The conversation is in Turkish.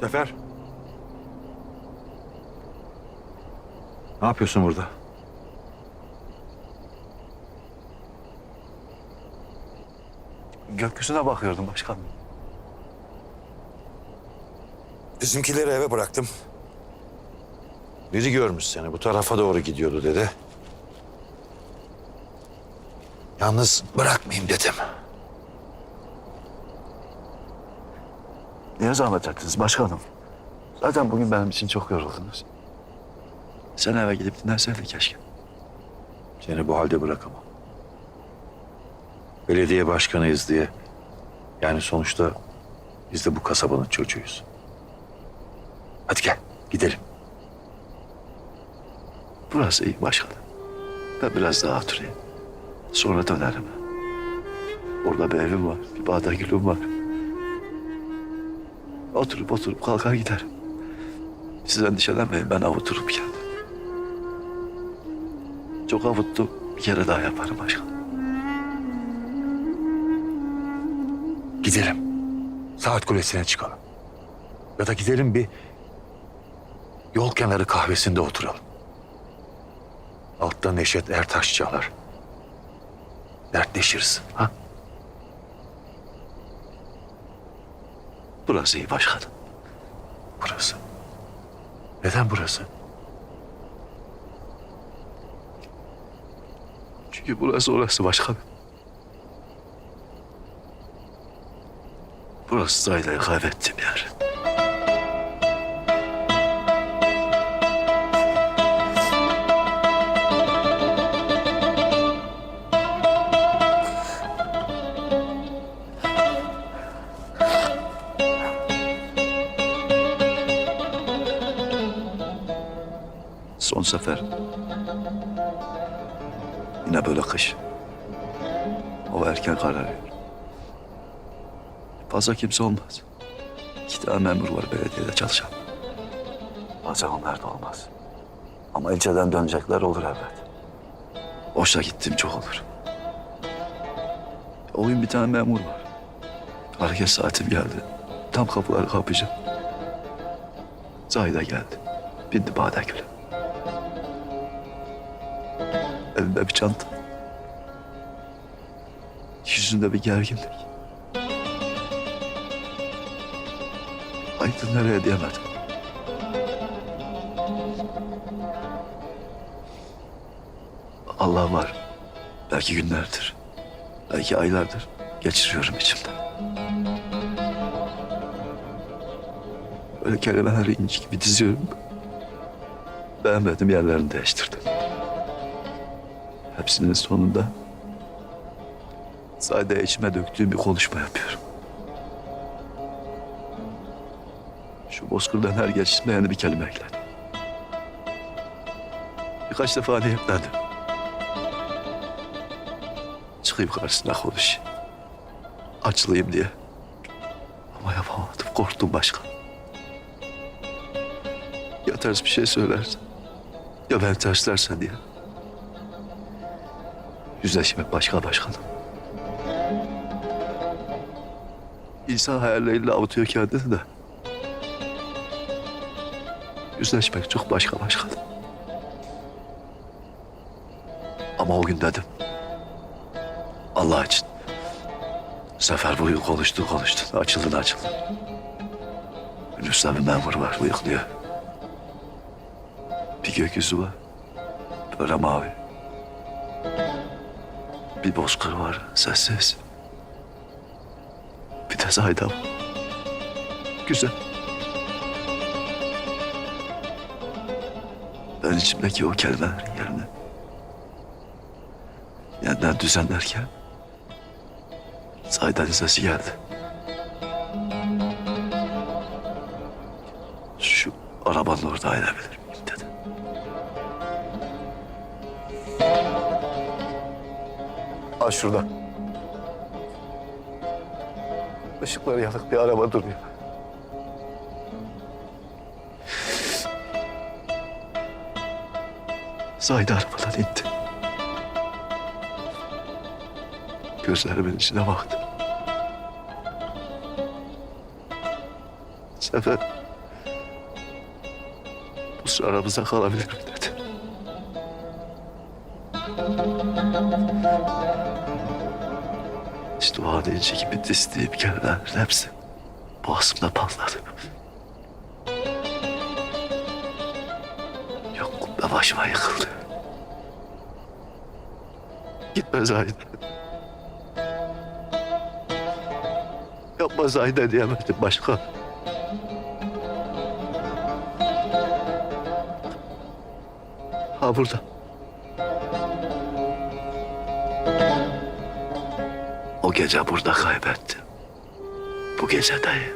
Sefer. Ne yapıyorsun burada? Gökyüzüne bakıyordum başkanım. Bizimkileri eve bıraktım. Biri görmüş seni bu tarafa doğru gidiyordu dedi. Yalnız bırakmayayım dedim. Niye zahmet ettiniz başkanım? Zaten bugün benim için çok yoruldunuz. Sen eve gidip dinlenseydin keşke. Seni bu halde bırakamam. Belediye başkanıyız diye. Yani sonuçta biz de bu kasabanın çocuğuyuz. Hadi gel gidelim. Burası iyi başkanım. Ben biraz daha oturayım. Sonra dönerim. Orada bir evim var, bir bağda gülüm var. Oturup oturup kalkar giderim. Siz endişelenmeyin, ben avuturum kendim. Çok avuttum, bir kere daha yaparım başkanım. Gidelim. Saat kulesine çıkalım. Ya da gidelim bir yol kenarı kahvesinde oturalım. Altta Neşet Ertaş çalar. Dertleşiriz. Ha? Burası iyi başkanım. Burası. Neden burası? Çünkü burası orası başkanım. Burası Zayda'yı kaybettiğim yer. Sefer. Yine böyle kış. Hava erken kararıyor. Fazla kimse olmaz. İki tane memur var belediyede çalışan. Bazen onlar da olmaz. Ama ilçeden dönecekler olur elbet. Boşta gittiğim çok olur. O gün bir tane memur var. Hareket saatim geldi. Tam kapıları kapayacağım. Zahide geldi. Bindi Badegül'e. Elinde bir çanta. Yüzünde bir gerginlik. Aydın nereye diyemedim. Allah var. Belki günlerdir. Belki aylardır. Geçiriyorum içimde. Böyle kelimeleri inci gibi diziyorum. Beğenmedim yerlerini değiştirdim. Hepsinin sonunda sadece içime döktüğüm bir konuşma yapıyorum. Şu bozkırdan her geçişime yeni bir kelime ekledim. Birkaç defa niyetlendim. Çıkayım karşısına konuşayım. Açılayım diye. Ama yapamadım. Korktum başkan. Ya ters bir şey söylersen. Ya ben terslersen diye. Yüzleşmek başka başkanım. İnsan hayalleriyle avutuyor kendini de. Yüzleşmek çok başka başkanım. Ama o gün dedim. Allah için. Sefer bugün konuştu konuştu. Açıldın açıldın. Önümüzde bir memur var uyukluyor. Bir gökyüzü var. Böyle mavi. Bir bozkır var sessiz. Bir de Zayda var. Güzel. Ben içimdeki o kelimelerin yerine yeniden düzenlerken Zayda'nın sesi geldi. Şu arabanın orada inebilir Aa şurada. Işıkları yanık bir araba duruyor. Zahide arabadan indi. Gözlerimin içine baktı. Sefer süre aramızda kalabilirim dedi. İşte o an ince gibi dizdiğim kelimelerin hepsi boğazımda patladı. Yok kubbe başıma yıkıldı. Gitme Zahide. Yapma Zahide diyemedim başka. Ha burada. Gece burada kaybettim. Bu gece de